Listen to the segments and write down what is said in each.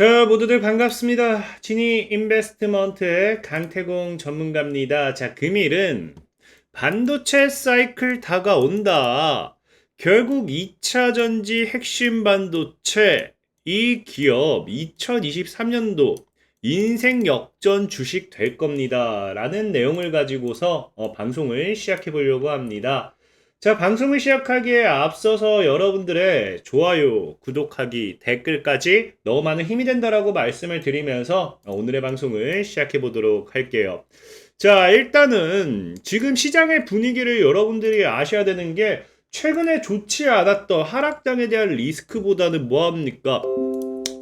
자, 모두들 반갑습니다. 지니 인베스트먼트의 강태공 전문가입니다. 자, 금일은 반도체 사이클 다가온다. 결국 2차 전지 핵심 반도체 이 기업 2023년도 인생 역전 주식 될 겁니다. 라는 내용을 가지고서 어, 방송을 시작해 보려고 합니다. 자, 방송을 시작하기에 앞서서 여러분들의 좋아요, 구독하기, 댓글까지 너무 많은 힘이 된다라고 말씀을 드리면서 오늘의 방송을 시작해 보도록 할게요. 자, 일단은 지금 시장의 분위기를 여러분들이 아셔야 되는 게 최근에 좋지 않았던 하락장에 대한 리스크보다는 뭐합니까?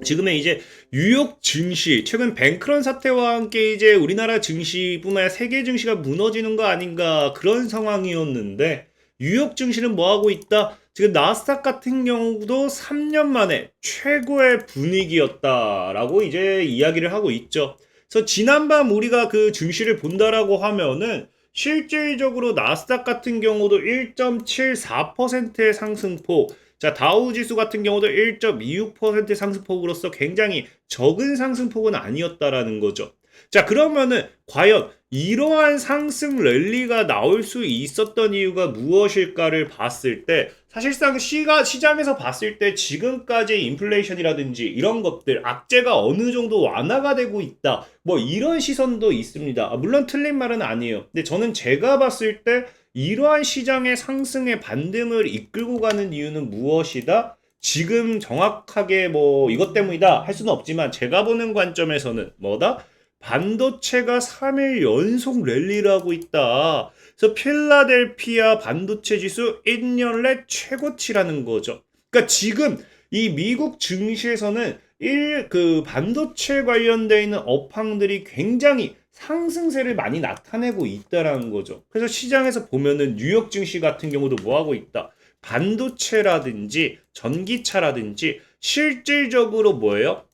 지금의 이제 뉴욕 증시, 최근 뱅크런 사태와 함께 이제 우리나라 증시뿐만 아니라 세계 증시가 무너지는 거 아닌가 그런 상황이었는데 뉴욕 증시는 뭐 하고 있다? 지금 나스닥 같은 경우도 3년 만에 최고의 분위기였다라고 이제 이야기를 하고 있죠. 그래서 지난밤 우리가 그 증시를 본다라고 하면은 실질적으로 나스닥 같은 경우도 1.74%의 상승폭, 자 다우 지수 같은 경우도 1.26% 상승폭으로서 굉장히 적은 상승폭은 아니었다라는 거죠. 자 그러면은 과연 이러한 상승 랠리가 나올 수 있었던 이유가 무엇일까를 봤을 때 사실상 시가 시장에서 봤을 때 지금까지 인플레이션이라든지 이런 것들 악재가 어느 정도 완화가 되고 있다. 뭐 이런 시선도 있습니다. 아, 물론 틀린 말은 아니에요. 근데 저는 제가 봤을 때 이러한 시장의 상승의 반등을 이끌고 가는 이유는 무엇이다? 지금 정확하게 뭐 이것 때문이다 할 수는 없지만 제가 보는 관점에서는 뭐다 반도체가 3일 연속 랠리를 하고 있다. 그래서 필라델피아 반도체 지수 1년 내 최고치라는 거죠. 그러니까 지금 이 미국 증시에서는 일, 그 반도체 관련되어 있는 업황들이 굉장히 상승세를 많이 나타내고 있다라는 거죠. 그래서 시장에서 보면은 뉴욕 증시 같은 경우도 뭐 하고 있다. 반도체라든지 전기차라든지 실질적으로 뭐예요?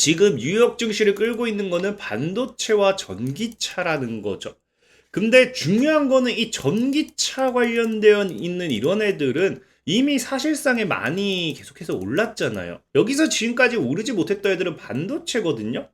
지금 뉴욕 증시를 끌고 있는 거는 반도체와 전기차라는 거죠. 근데 중요한 거는 이 전기차 관련되어 있는 이런 애들은 이미 사실상에 많이 계속해서 올랐잖아요. 여기서 지금까지 오르지 못했던 애들은 반도체거든요.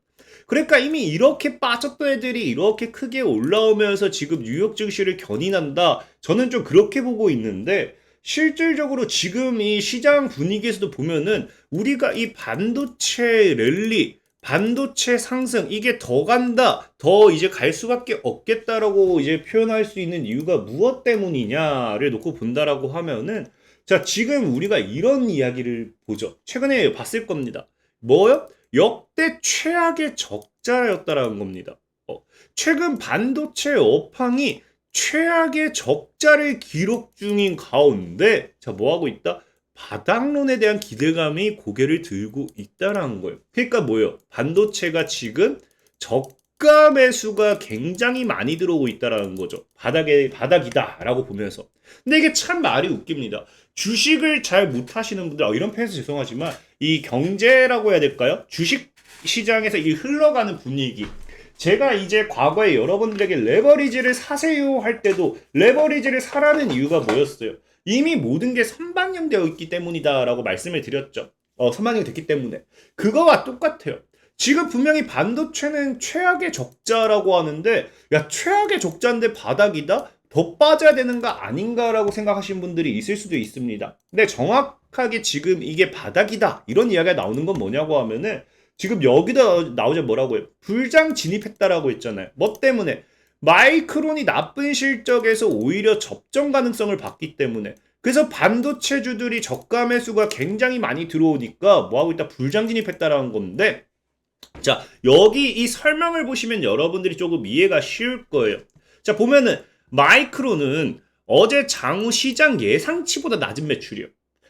그러니까 이미 이렇게 빠졌던 애들이 이렇게 크게 올라오면서 지금 뉴욕 증시를 견인한다. 저는 좀 그렇게 보고 있는데 실질적으로 지금 이 시장 분위기에서도 보면은 우리가 이 반도체 랠리, 반도체 상승 이게 더 간다, 더 이제 갈 수밖에 없겠다라고 이제 표현할 수 있는 이유가 무엇 때문이냐를 놓고 본다라고 하면은 자 지금 우리가 이런 이야기를 보죠. 최근에 봤을 겁니다. 뭐요? 역대 최악의 적자였다라는 겁니다. 어, 최근 반도체 업황이 최악의 적자를 기록 중인 가운데 자 뭐 하고 있다? 바닥론에 대한 기대감이 고개를 들고 있다라는 거예요. 그러니까 뭐예요? 반도체가 지금 저가 매수가 굉장히 많이 들어오고 있다라는 거죠. 바닥에 바닥이다라고 보면서. 근데 이게 참 말이 웃깁니다. 주식을 잘 못하시는 분들, 어, 이런 표현에서 죄송하지만 이 경제라고 해야 될까요? 주식 시장에서 이 흘러가는 분위기, 제가 이제 과거에 여러분들에게 레버리지를 사세요 할 때도 레버리지를 사라는 이유가 뭐였어요? 이미 모든 게 선반영되어 있기 때문이다라고 말씀을 드렸죠. 어, 선반영이 됐기 때문에. 그거와 똑같아요. 지금 분명히 반도체는 최악의 적자라고 하는데, 야, 최악의 적자인데 바닥이다? 더 빠져야 되는 거 아닌가라고 생각하시는 분들이 있을 수도 있습니다. 근데 정확하게 지금 이게 바닥이다. 이런 이야기가 나오는 건 뭐냐고 하면은, 지금 여기다 나오자 뭐라고 해요? 불장 진입했다라고 했잖아요. 뭐 때문에? 마이크론이 나쁜 실적에서 오히려 접점 가능성을 봤기 때문에 그래서 반도체주들이 저가 매수가 굉장히 많이 들어오니까 뭐하고 있다 불장 진입했다라는 건데 자 여기 이 설명을 보시면 여러분들이 조금 이해가 쉬울 거예요. 자 보면은 마이크론은 어제 장우 시장 예상치보다 낮은 매출이요.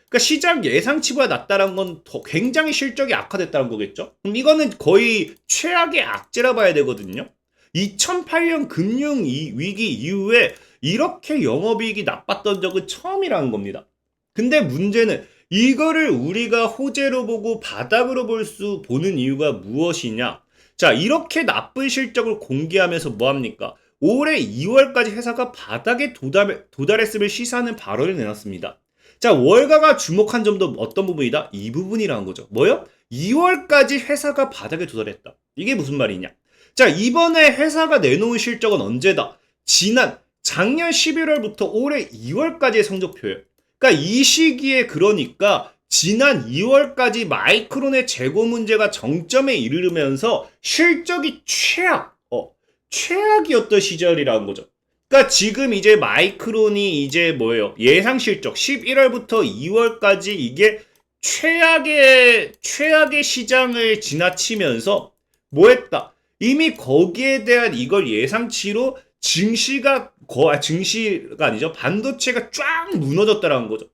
그러니까 시장 예상치보다 낮다는 건 더 굉장히 실적이 악화됐다는 거겠죠? 그럼 이거는 거의 최악의 악재라 봐야 되거든요. 2008년 금융 위기 이후에 이렇게 영업이익이 나빴던 적은 처음이라는 겁니다. 근데 문제는 이거를 우리가 호재로 보고 바닥으로 볼 수 보는 이유가 무엇이냐? 자, 이렇게 나쁜 실적을 공개하면서 뭐 합니까? 올해 2월까지 회사가 바닥에 도달, 도달했음을 시사하는 발언을 내놨습니다. 자, 월가가 주목한 점도 어떤 부분이다? 이 부분이라는 거죠. 뭐요? 2월까지 회사가 바닥에 도달했다. 이게 무슨 말이냐? 자, 이번에 회사가 내놓은 실적은 언제다? 지난 작년 11월부터 올해 2월까지의 성적표예요. 그러니까 이 시기에 그러니까 지난 2월까지 마이크론의 재고 문제가 정점에 이르면서 실적이 최악, 어, 최악이었던 시절이라는 거죠. 그러니까 지금 이제 마이크론이 이제 뭐예요? 예상 실적 11월부터 2월까지 이게 최악의 최악의 시장을 지나치면서 뭐 했다? 이미 거기에 대한 이걸 예상치로 증시가 거 아, 증시가 아니죠. 반도체가 쫙 무너졌다라는 거죠.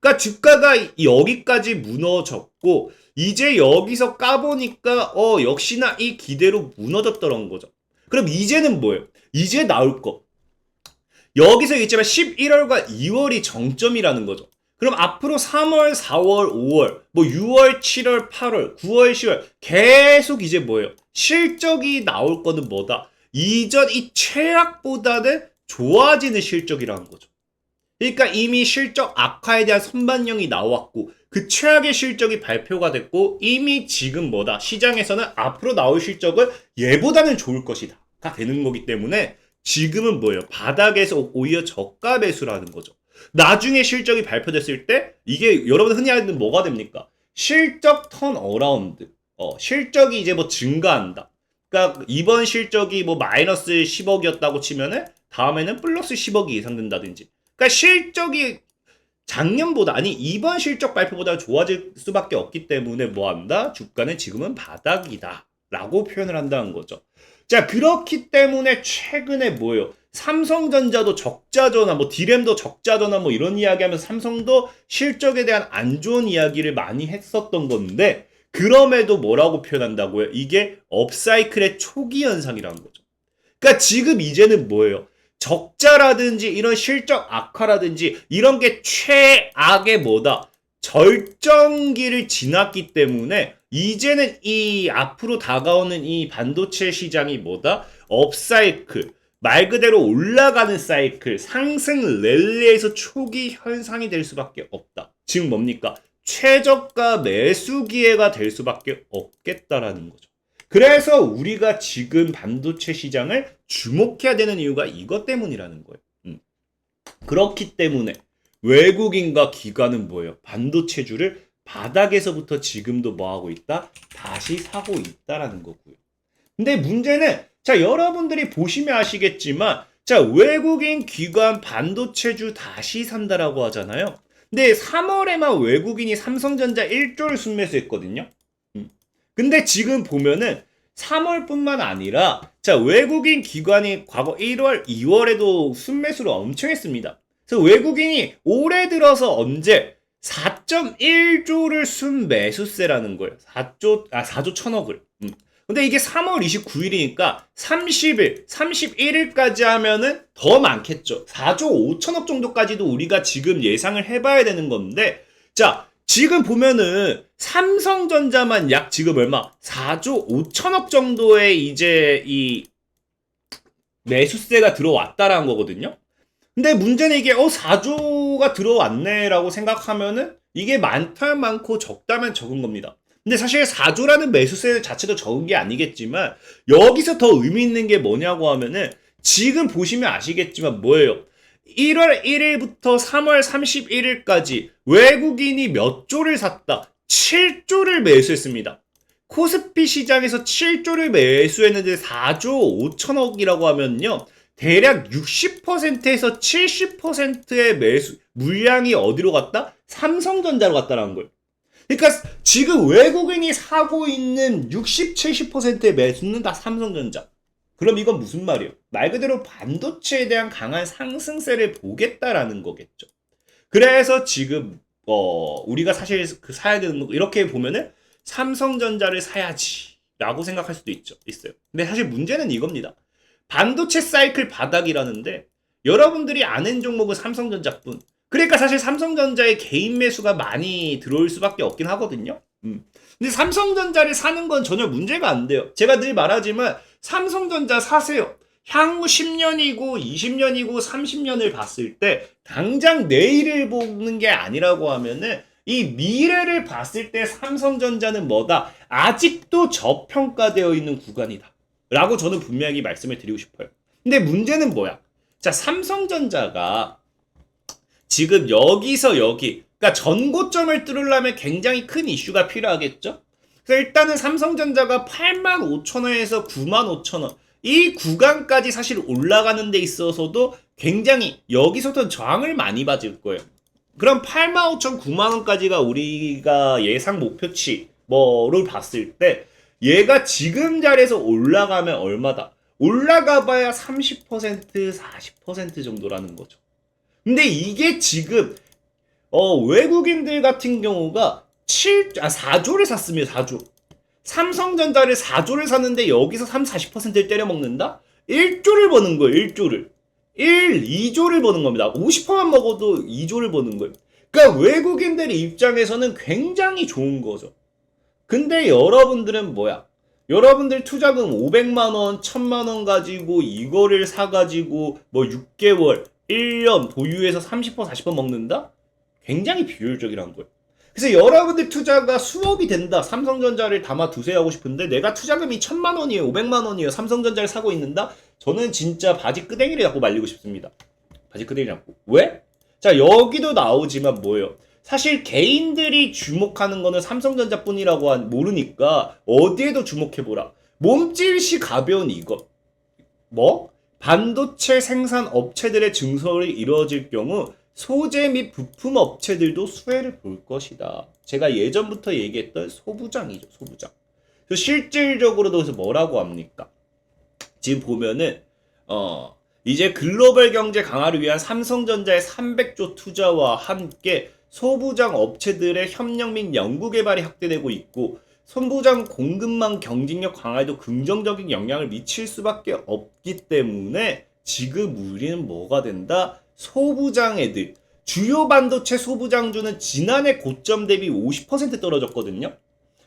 그러니까 주가가 여기까지 무너졌고 이제 여기서 까보니까 어 역시나 이 기대로 무너졌더라는 거죠. 그럼 이제는 뭐예요? 이제 나올 거. 여기서 있지만 11월과 2월이 정점이라는 거죠. 그럼 앞으로 3월, 4월, 5월, 뭐 6월, 7월, 8월, 9월, 10월 계속 이제 뭐예요? 실적이 나올 거는 뭐다? 이전 이 최악보다는 좋아지는 실적이라는 거죠. 그러니까 이미 실적 악화에 대한 선반영이 나왔고 그 최악의 실적이 발표가 됐고 이미 지금 뭐다? 시장에서는 앞으로 나올 실적은 얘보다는 좋을 것이다가 되는 거기 때문에 지금은 뭐예요? 바닥에서 오히려 저가 매수라는 거죠. 나중에 실적이 발표됐을 때 이게 여러분 흔히 하는 뭐가 됩니까? 실적 턴 어라운드. 어, 실적이 이제 뭐 증가한다. 그러니까 이번 실적이 뭐 마이너스 10억이었다고 치면은 다음에는 플러스 10억이 예상된다든지. 그러니까 실적이 작년보다 아니 이번 실적 발표보다 좋아질 수밖에 없기 때문에 뭐 한다? 주가는 지금은 바닥이다라고 표현을 한다는 거죠. 자, 그렇기 때문에 최근에 뭐예요? 삼성전자도 적자 전화, 뭐 디램도 적자 전화, 뭐 이런 이야기하면서 삼성도 실적에 대한 안 좋은 이야기를 많이 했었던 건데 그럼에도 뭐라고 표현한다고요? 이게 업사이클의 초기 현상이라는 거죠. 그러니까 지금 이제는 뭐예요? 적자라든지 이런 실적 악화라든지 이런 게 최악의 뭐다? 절정기를 지났기 때문에 이제는 이 앞으로 다가오는 이 반도체 시장이 뭐다? 업사이클. 말 그대로 올라가는 사이클, 상승 랠리에서 초기 현상이 될 수밖에 없다. 지금 뭡니까? 최저가 매수 기회가 될 수밖에 없겠다라는 거죠. 그래서 우리가 지금 반도체 시장을 주목해야 되는 이유가 이것 때문이라는 거예요. 음. 그렇기 때문에 외국인과 기관은 뭐예요? 반도체주를 바닥에서부터 지금도 뭐 하고 있다? 다시 사고 있다라는 거고요. 근데 문제는 자, 여러분들이 보시면 아시겠지만 자, 외국인 기관 반도체주 다시 산다라고 하잖아요. 근데 3월에만 외국인이 삼성전자 1조를 순매수했거든요. 음. 근데 지금 보면은 3월뿐만 아니라 자, 외국인 기관이 과거 1월, 2월에도 순매수를 엄청 했습니다. 그래서 외국인이 올해 들어서 언제 4.1조를 순 매수세라는 거예요. 4조, 아, 4조 1000억을. 음. 근데 이게 3월 29일이니까 30일, 31일까지 하면은 더 많겠죠. 4조 5천억 정도까지도 우리가 지금 예상을 해봐야 되는 건데, 자, 지금 보면은 삼성전자만 약 지금 얼마? 4조 5천억 정도의 이제 이 매수세가 들어왔다라는 거거든요. 근데 문제는 이게 어 4조가 들어왔네라고 생각하면은 이게 많다면 많고 적다면 적은 겁니다. 근데 사실 4조라는 매수세 자체도 적은 게 아니겠지만 여기서 더 의미 있는 게 뭐냐고 하면은 지금 보시면 아시겠지만 뭐예요? 1월 1일부터 3월 31일까지 외국인이 몇 조를 샀다? 7조를 매수했습니다. 코스피 시장에서 7조를 매수했는데 4조 5천억이라고 하면요. 대략 60%에서 70%의 매수 물량이 어디로 갔다? 삼성전자로 갔다라는 거예요. 그러니까 지금 외국인이 사고 있는 60, 70%의 매수는 다 삼성전자. 그럼 이건 무슨 말이에요? 말 그대로 반도체에 대한 강한 상승세를 보겠다라는 거겠죠. 그래서 지금 어 우리가 사실 그 사야 되는 거 이렇게 보면은 삼성전자를 사야지라고 생각할 수도 있죠. 있어요. 근데 사실 문제는 이겁니다. 반도체 사이클 바닥이라는데 여러분들이 아는 종목은 삼성전자뿐. 그러니까 사실 삼성전자의 개인 매수가 많이 들어올 수밖에 없긴 하거든요. 음. 근데 삼성전자를 사는 건 전혀 문제가 안 돼요. 제가 늘 말하지만 삼성전자 사세요. 향후 10년이고 20년이고 30년을 봤을 때 당장 내일을 보는 게 아니라고 하면은 이 미래를 봤을 때 삼성전자는 뭐다? 아직도 저평가되어 있는 구간이다. 라고 저는 분명히 말씀을 드리고 싶어요. 근데 문제는 뭐야? 자, 삼성전자가 지금 여기서 여기, 그러니까 전고점을 뚫으려면 굉장히 큰 이슈가 필요하겠죠? 그래서 일단은 삼성전자가 8만 5천 원에서 9만 5천 원, 이 구간까지 사실 올라가는 데 있어서도 굉장히 여기서부터 저항을 많이 받을 거예요. 그럼 8만 5천, 9만 원까지가 우리가 예상 목표치 뭐를 봤을 때 얘가 지금 자리에서 올라가면 얼마다? 올라가 봐야 30%, 40% 정도라는 거죠. 근데 이게 지금 어, 외국인들 같은 경우가 7, 아, 4조를 샀으면 4조. 삼성전자를 4조를 샀는데 여기서 3, 40%를 때려 먹는다? 1조를 버는 거예요, 1조를. 1, 2조를 버는 겁니다. 50%만 먹어도 2조를 버는 거예요. 그러니까 외국인들 입장에서는 굉장히 좋은 거죠. 근데 여러분들은 뭐야? 여러분들 투자금 500만 원, 1000만 원 가지고 이거를 사 가지고 뭐 6개월, 1년 보유해서 30% 40% 먹는다? 굉장히 비효율적이라는 거예요. 그래서 여러분들 투자가 수억이 된다. 삼성전자를 담아 두세요 하고 싶은데 내가 투자금이 1000만 원이에요. 500만 원이에요. 삼성전자를 사고 있는다? 저는 진짜 바지 끄댕이를 잡고 말리고 싶습니다. 바지 끄댕이 잡고. 왜? 자, 여기도 나오지만 뭐예요? 사실 개인들이 주목하는 거는 삼성전자뿐이라고 한 모르니까 어디에도 주목해보라. 몸짓이 가벼운 이것. 뭐? 반도체 생산 업체들의 증설이 이루어질 경우 소재 및 부품 업체들도 수혜를 볼 것이다. 제가 예전부터 얘기했던 소부장이죠, 소부장. 그래서 실질적으로도 그래서 뭐라고 합니까? 지금 보면은 어 이제 글로벌 경제 강화를 위한 삼성전자의 300조 투자와 함께 소부장 업체들의 협력 및 연구 개발이 확대되고 있고 선부장 공급망 경쟁력 강화에도 긍정적인 영향을 미칠 수밖에 없기 때문에 지금 우리는 뭐가 된다? 소부장 애들 주요 반도체 소부장주는 지난해 고점 대비 50% 떨어졌거든요.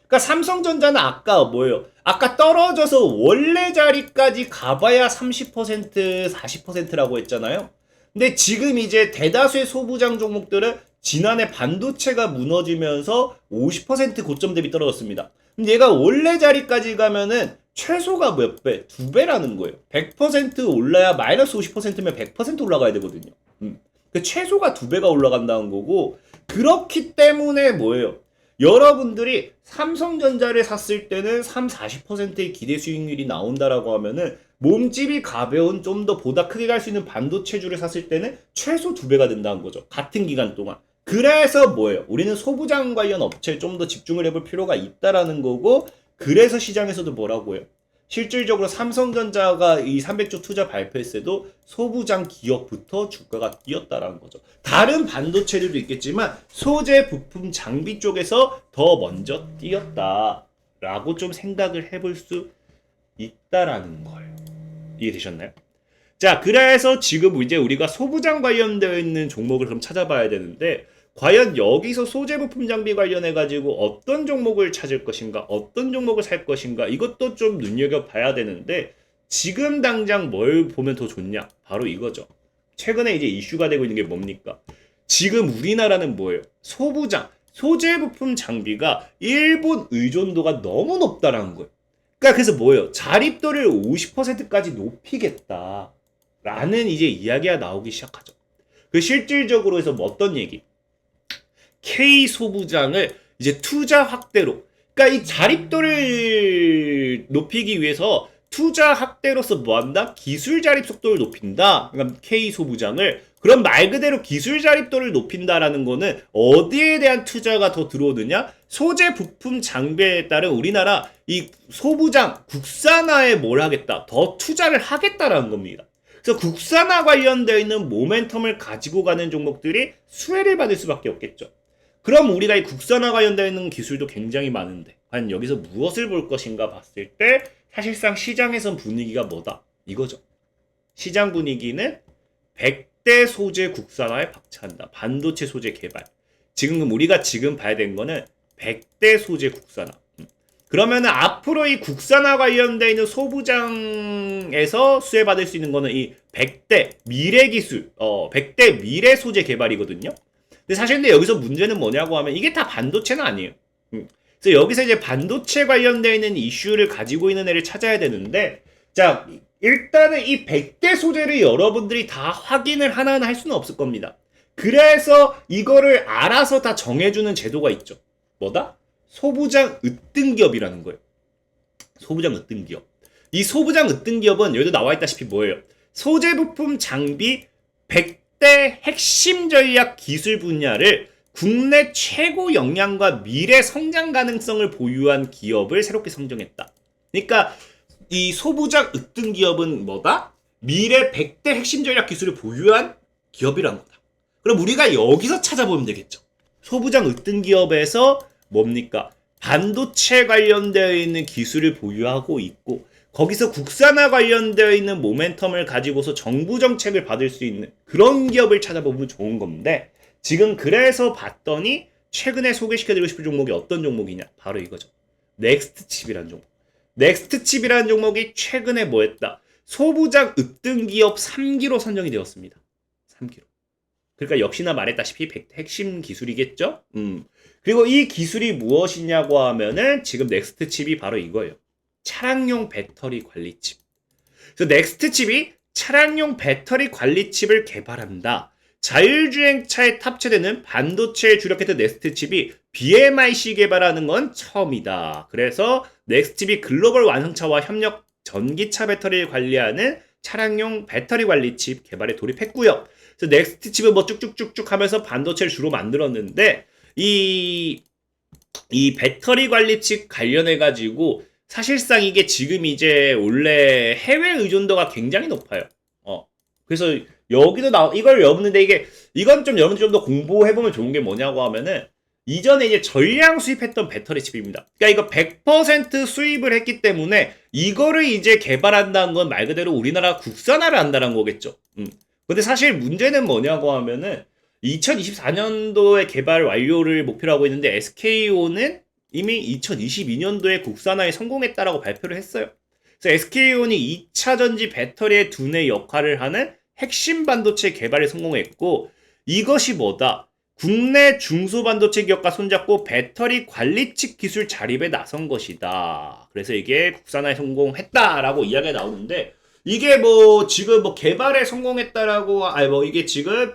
그러니까 삼성전자는 아까 뭐예요? 아까 떨어져서 원래 자리까지 가봐야 30% 40%라고 했잖아요. 근데 지금 이제 대다수의 소부장 종목들은 지난해 반도체가 무너지면서 50% 고점 대비 떨어졌습니다. 얘가 원래 자리까지 가면은 최소가 몇 배? 두 배라는 거예요. 100% 올라야 마이너스 50%면 100% 올라가야 되거든요. 음. 그 최소가 두 배가 올라간다는 거고 그렇기 때문에 뭐예요? 여러분들이 삼성전자를 샀을 때는 3, 40%의 기대 수익률이 나온다라고 하면은 몸집이 가벼운 좀 더 보다 크게 갈 수 있는 반도체주를 샀을 때는 최소 두 배가 된다는 거죠. 같은 기간 동안. 그래서 뭐예요? 우리는 소부장 관련 업체에 좀 더 집중을 해볼 필요가 있다라는 거고 그래서 시장에서도 뭐라고 해요? 실질적으로 삼성전자가 이 300조 투자 발표했을 때도 소부장 기업부터 주가가 뛰었다라는 거죠. 다른 반도체들도 있겠지만 소재 부품 장비 쪽에서 더 먼저 뛰었다라고 좀 생각을 해볼 수 있다라는 거예요. 이해되셨나요? 자, 그래서 지금 이제 우리가 소부장 관련되어 있는 종목을 그럼 찾아봐야 되는데 과연 여기서 소재 부품 장비 관련해 가지고 어떤 종목을 찾을 것인가, 어떤 종목을 살 것인가 이것도 좀 눈여겨 봐야 되는데 지금 당장 뭘 보면 더 좋냐? 바로 이거죠. 최근에 이제 이슈가 되고 있는 게 뭡니까? 지금 우리나라는 뭐예요? 소부장, 소재 부품 장비가 일본 의존도가 너무 높다라는 거예요. 그러니까 그래서 뭐예요? 자립도를 50%까지 높이겠다. 라는 이제 이야기가 나오기 시작하죠. 그 실질적으로 해서 뭐 어떤 얘기? K 소부장을 이제 투자 확대로 그러니까 이 자립도를 높이기 위해서 투자 확대로서 뭐한다? 기술 자립 속도를 높인다. 그러니까 K 소부장을 그럼 말 그대로 기술 자립도를 높인다라는 거는 어디에 대한 투자가 더 들어오느냐? 소재 부품 장비에 따른 우리나라 이 소부장 국산화에 뭘 하겠다? 더 투자를 하겠다라는 겁니다. 그래서 국산화 관련되어 있는 모멘텀을 가지고 가는 종목들이 수혜를 받을 수밖에 없겠죠. 그럼 우리가 이 국산화 관련되어 있는 기술도 굉장히 많은데 과연 여기서 무엇을 볼 것인가 봤을 때 사실상 시장에선 분위기가 뭐다? 이거죠. 시장 분위기는 100대 소재 국산화에 박차한다. 반도체 소재 개발. 지금 우리가 지금 봐야 되는 거는 100대 소재 국산화. 음. 그러면은 앞으로 이 국산화 관련되어 있는 소부장에서 수혜받을 수 있는 거는 이 100대 미래 기술, 어, 100대 미래 소재 개발이거든요. 근데 사실 근데 여기서 문제는 뭐냐고 하면 이게 다 반도체는 아니에요. 음. 그래서 여기서 이제 반도체 관련되어 있는 이슈를 가지고 있는 애를 찾아야 되는데 자 일단은 이 100대 소재를 여러분들이 다 확인을 하나하나 할 수는 없을 겁니다. 그래서 이거를 알아서 다 정해주는 제도가 있죠. 뭐다? 소부장 으뜸기업이라는 거예요. 소부장 으뜸기업. 이 소부장 으뜸기업은 여기도 나와 있다시피 뭐예요? 소재 부품 장비 100 대 핵심 전략 기술 분야를 국내 최고 역량과 미래 성장 가능성을 보유한 기업을 새롭게 선정했다. 그러니까 이 소부장 으뜸 기업은 뭐다? 미래 100대 핵심 전략 기술을 보유한 기업이란 거다. 그럼 우리가 여기서 찾아보면 되겠죠. 소부장 으뜸 기업에서 뭡니까? 반도체 관련되어 있는 기술을 보유하고 있고 거기서 국산화 관련되어 있는 모멘텀을 가지고서 정부 정책을 받을 수 있는 그런 기업을 찾아보면 좋은 건데 지금 그래서 봤더니 최근에 소개시켜드리고 싶은 종목이 어떤 종목이냐? 바로 이거죠. 넥스트 칩이라는 종목. 넥스트 칩이라는 종목이 최근에 뭐 했다? 소부장 으뜸 기업 3기로 선정이 되었습니다. 3기로. 그러니까 역시나 말했다시피 백- 핵심 기술이겠죠? 음. 그리고 이 기술이 무엇이냐고 하면은 지금 넥스트 칩이 바로 이거예요 차량용 배터리 관리 칩. 그래서 넥스트 칩이 차량용 배터리 관리 칩을 개발한다. 자율주행차에 탑재되는 반도체에 주력했던 넥스트 칩이 BMIC 개발하는 건 처음이다. 그래서 넥스트 칩이 글로벌 완성차와 협력 전기차 배터리를 관리하는 차량용 배터리 관리 칩 개발에 돌입했고요. 그래서 넥스트 칩은 뭐 쭉쭉쭉쭉 하면서 반도체를 주로 만들었는데 이 이 배터리 관리 칩 관련해 가지고 사실상 이게 지금 이제 원래 해외 의존도가 굉장히 높아요. 어. 그래서 여기도 나 이걸 여는데 이게 이건 좀 여러분들 좀 더 공부해 보면 좋은 게 뭐냐고 하면은 이전에 이제 전량 수입했던 배터리 칩입니다. 그러니까 이거 100% 수입을 했기 때문에 이거를 이제 개발한다는 건 말 그대로 우리나라 국산화를 한다는 거겠죠. 음. 근데 사실 문제는 뭐냐고 하면은 2024년도에 개발 완료를 목표로 하고 있는데 SKO는 이미 2022년도에 국산화에 성공했다라고 발표를 했어요. 그래서 SK온이 2차 전지 배터리의 두뇌 역할을 하는 핵심 반도체 개발에 성공했고 이것이 뭐다? 국내 중소 반도체 기업과 손잡고 배터리 관리칩 기술 자립에 나선 것이다. 그래서 이게 국산화에 성공했다라고 이야기가 나오는데 이게 뭐 지금 뭐 개발에 성공했다라고 아니 뭐 이게 지금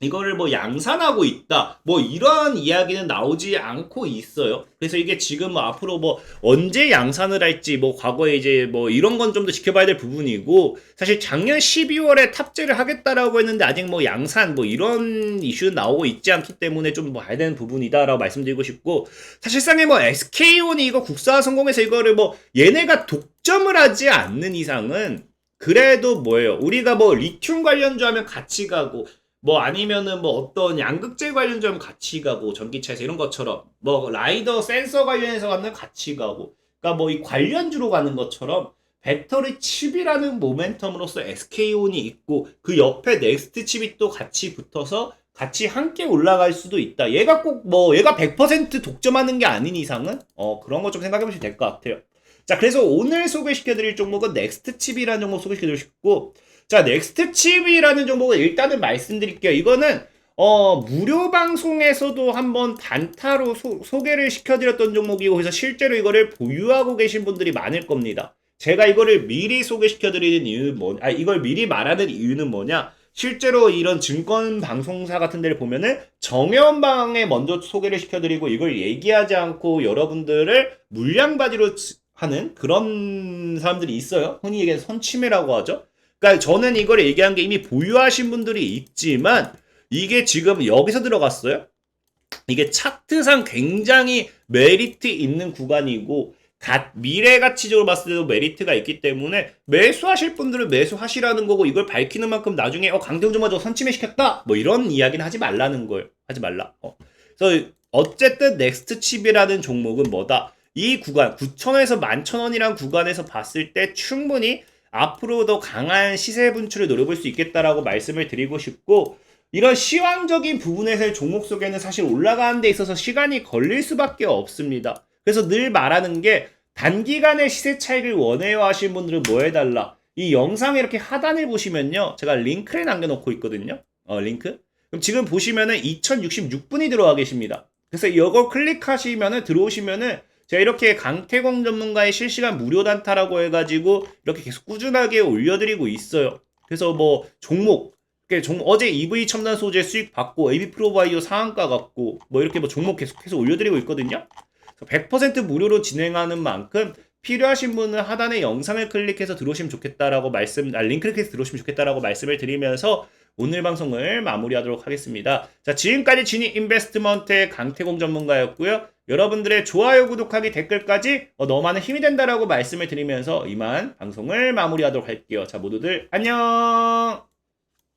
이거를 뭐 양산하고 있다. 뭐 이러한 이야기는 나오지 않고 있어요. 그래서 이게 지금 뭐 앞으로 뭐 언제 양산을 할지 뭐 과거에 이제 뭐 이런 건 좀 더 지켜봐야 될 부분이고 사실 작년 12월에 탑재를 하겠다라고 했는데 아직 뭐 양산 뭐 이런 이슈는 나오고 있지 않기 때문에 좀 봐야 되는 부분이다라고 말씀드리고 싶고 사실상에 뭐 SK온이 이거 국사화 성공해서 이거를 뭐 얘네가 독점을 하지 않는 이상은 그래도 뭐예요? 우리가 뭐 리튬 관련주 하면 같이 가고 뭐 아니면은 뭐 어떤 양극재 관련점 같이 가고 전기차에서 이런 것처럼 뭐 라이더 센서 관련해서 가면 같이 가고 그러니까 뭐 이 관련주로 가는 것처럼 배터리 칩이라는 모멘텀으로서 SK온이 있고 그 옆에 넥스트 칩이 또 같이 붙어서 같이 함께 올라갈 수도 있다. 얘가 꼭 뭐 얘가 100% 독점하는 게 아닌 이상은 어 그런 거 좀 생각해 보시면 될 것 같아요. 자, 그래서 오늘 소개시켜 드릴 종목은 넥스트 칩이라는 종목 소개시켜 드리고 싶고 자, 넥스트 칩이라는 종목은 일단은 말씀드릴게요. 이거는 어, 무료 방송에서도 한번 단타로 소, 개를 시켜드렸던 종목이고, 그래서 실제로 이거를 보유하고 계신 분들이 많을 겁니다. 제가 이거를 미리 소개시켜드리는 이유는 뭐, 아, 이걸 미리 말하는 이유는 뭐냐? 실제로 이런 증권 방송사 같은 데를 보면은 정연방에 먼저 소개를 시켜드리고 이걸 얘기하지 않고 여러분들을 물량바지로 하는 그런 사람들이 있어요. 흔히 얘기하는 선침해라고 하죠. 그러니까 저는 이걸 얘기한 게 이미 보유하신 분들이 있지만 이게 지금 여기서 들어갔어요. 이게 차트상 굉장히 메리트 있는 구간이고 가, 미래 가치적으로 봤을 때도 메리트가 있기 때문에 매수하실 분들은 매수하시라는 거고 이걸 밝히는 만큼 나중에 어 강정주마 저 선침해 시켰다 뭐 이런 이야기는 하지 말라는 거예요. 하지 말라. 어. 그래서 어쨌든 넥스트 칩이라는 종목은 뭐다? 이 구간 9천원에서 11,000원이란 구간에서 봤을 때 충분히 앞으로 더 강한 시세 분출을 노려볼 수 있겠다라고 말씀을 드리고 싶고 이런 시황적인 부분에서의 종목 속에는 사실 올라가는 데 있어서 시간이 걸릴 수밖에 없습니다. 그래서 늘 말하는 게 단기간의 시세 차익을 원해요 하시는 분들은 뭐 해달라. 이 영상에 이렇게 하단을 보시면요. 제가 링크를 남겨놓고 있거든요. 어, 링크. 그럼 지금 보시면은 2066분이 들어와 계십니다. 그래서 이걸 클릭하시면은 들어오시면은 제가 이렇게 강태공 전문가의 실시간 무료 단타라고 해가지고 이렇게 계속 꾸준하게 올려드리고 있어요. 그래서 뭐 종목, 종- 어제 EV 첨단 소재 수익 받고 AB 프로바이오 상한가 갖고 뭐 이렇게 뭐 종목 계속해서 올려드리고 있거든요. 100% 무료로 진행하는 만큼 필요하신 분은 하단의 영상을 클릭해서 들어오시면 좋겠다라고 말씀, 아, 링크를 클릭해서 들어오시면 좋겠다라고 말씀을 드리면서 오늘 방송을 마무리하도록 하겠습니다. 자, 지금까지 지니 인베스트먼트의 강태공 전문가였고요. 여러분들의 좋아요, 구독하기, 댓글까지 어, 너무 많은 힘이 된다라고 말씀을 드리면서 이만 방송을 마무리하도록 할게요. 자, 모두들 안녕!